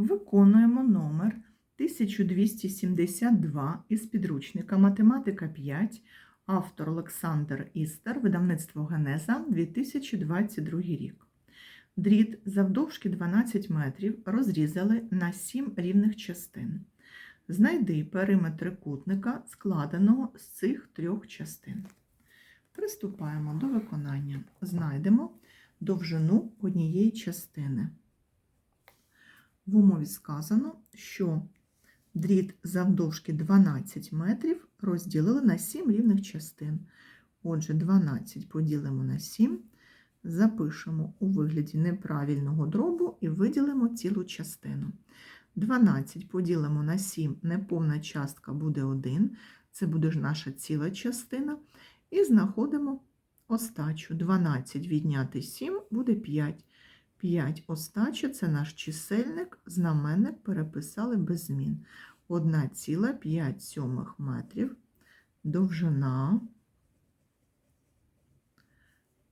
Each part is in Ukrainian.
Виконуємо номер 1272 із підручника Математика 5, автор Олександр Істер, видавництво Генеза, 2022 рік. Дріт завдовжки 12 метрів розрізали на 7 рівних частин. Знайди периметр трикутника, складеного з цих трьох частин. Приступаємо до виконання. Знайдемо довжину однієї частини. В умові сказано, що дріт завдовжки 12 метрів розділили на 7 рівних частин. Отже, 12 поділимо на 7, запишемо у вигляді неправильного дробу і виділимо цілу частину. 12 поділимо на 7, неповна частка буде 1, це буде ж наша ціла частина. І знаходимо остачу. 12 відняти 7 буде 5. 5 остача це наш чисельник, знаменник переписали без змін. 1,5 сьомих метрів довжина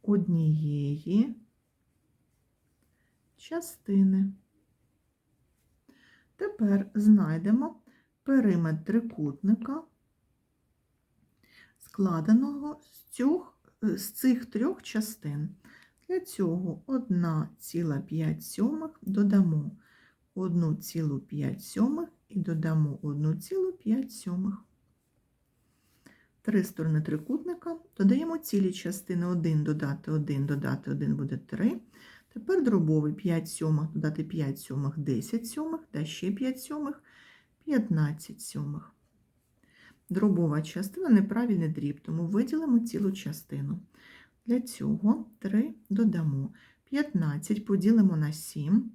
однієї частини. Тепер знайдемо периметр трикутника, складеного з цих трьох частин. Для цього 1,5 сьомих додамо 1,5 сьомих і додамо 1,5 сьомих. Три сторони трикутника додаємо цілі частини 1 додати 1, додати 1 буде 3. Тепер дробовий 5 сьомих додати 5 сьомих 10 сьомих, та ще 5 сьомих 15 сьомих. Дробова частина неправильний дріб, тому виділимо цілу частину. Для цього 3 додамо. 15 поділимо на 7,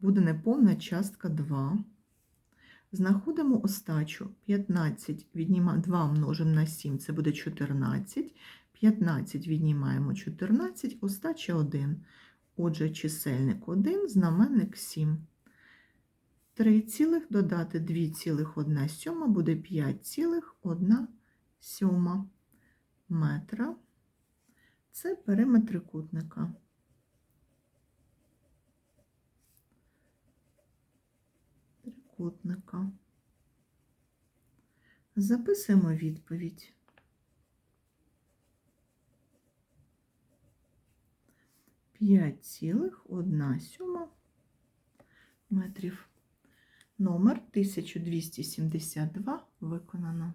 буде неповна частка 2. Знаходимо остачу 15 відніма, 2 множимо на 7, це буде 14. 15 віднімаємо 14, остача 1. Отже, чисельник 1, знаменник 7. 3 цілих додати 2 цілих 1 сьома буде 5 цілих 1 сьома метра. Це периметр трикутника. Трикутника. Записуємо відповідь. П'ять цілих одна сьома метрів. Номер 1272 виконано.